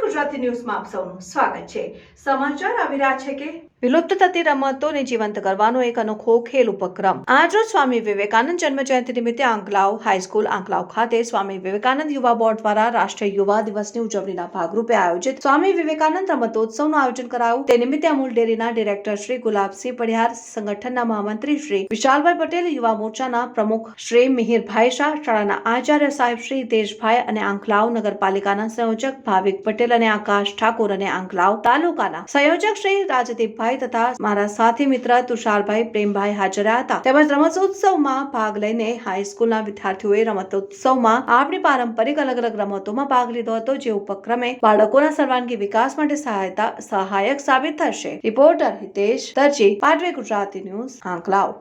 ગુજરાતી ન્યૂઝમાં આપ સૌનું સ્વાગત કરવાનો એક અનોખો ખેલ ઉપક્રમ. આજરોજ સ્વામી વિવેકાનંદ જન્મ જયંતિ નિમિત્તે આંકલાવ હાઈસ્કૂલ, આંકલાવ ખાતે સ્વામી વિવેકાનંદ યુવા બોર્ડ દ્વારા રાષ્ટ્રીય યુવા દિવસની ઉજવણીના ભાગરૂપે આયોજિત સ્વામી વિવેકાનંદ રમતોત્સવનું આયોજન કરાયું. તે નિમિત્તે અમૂલ ડેરીના ડિરેક્ટર શ્રી ગુલાબસિંહ પડિયાર સંગઠનના મહામંત્રી શ્રી વિશાલભાઈ પટેલ, યુવા મોરચાના પ્રમુખ શ્રી મિહિરભાઈ શાહ, શાળાના આચાર્ય સાહેબ શ્રી દેશભાઈ અને આંકલાવ નગરપાલિકાના સંયોજક ભાવિક પટેલ અને આકાશ ઠાકોર અને આંકલાવ તાલુકાના સંયોજક શ્રી રાજદીપભાઈ તથા મારા સાથી મિત્ર તુષારભાઈ પ્રેમભાઈ હાજર હતા. તેમજ રમતોત્સવમાં ભાગ લઈને હાઈસ્કૂલના વિદ્યાર્થીઓએ રમતોત્સવમાં આપણી પારંપરિક અલગ અલગ રમતોમાં ભાગ લીધો હતો, જે ઉપક્રમે બાળકોના સર્વાંગી વિકાસ માટે સહાયતા, સહાયક સાબિત થશે. રિપોર્ટર હિતેશ દરજી, પાટવે ગુજરાતી ન્યૂઝ, આંકલાવ.